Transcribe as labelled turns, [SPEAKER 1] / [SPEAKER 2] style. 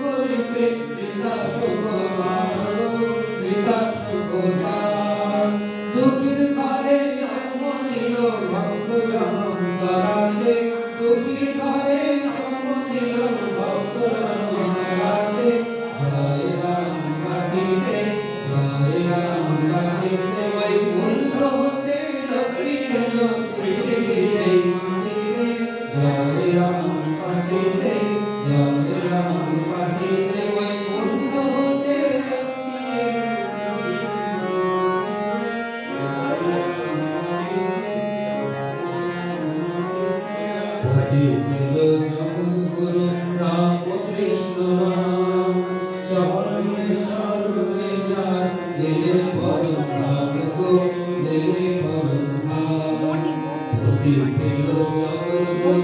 [SPEAKER 1] করিতে পিতা সুকুমার পিতা সুকুমার দুঃখের পারে জন্ম নিল ভক্ত জনম করালে দুঃখের পারে জন্ম নিল ভক্ত জনম করালে জয় রাম কাটিতে জয় রাম কাটিতে ওই মূর্খ হতে লক্ষ্মী এলো পৃথিবীতে মাটিতে জয় রাম কাটিতে ভজে দিল জগৎগুরু রামকৃষ্ণ রাম চরণে সরণে যার এলে পরম ধাম গো এলে পরম ধাম ভজে দিল জগৎগুরু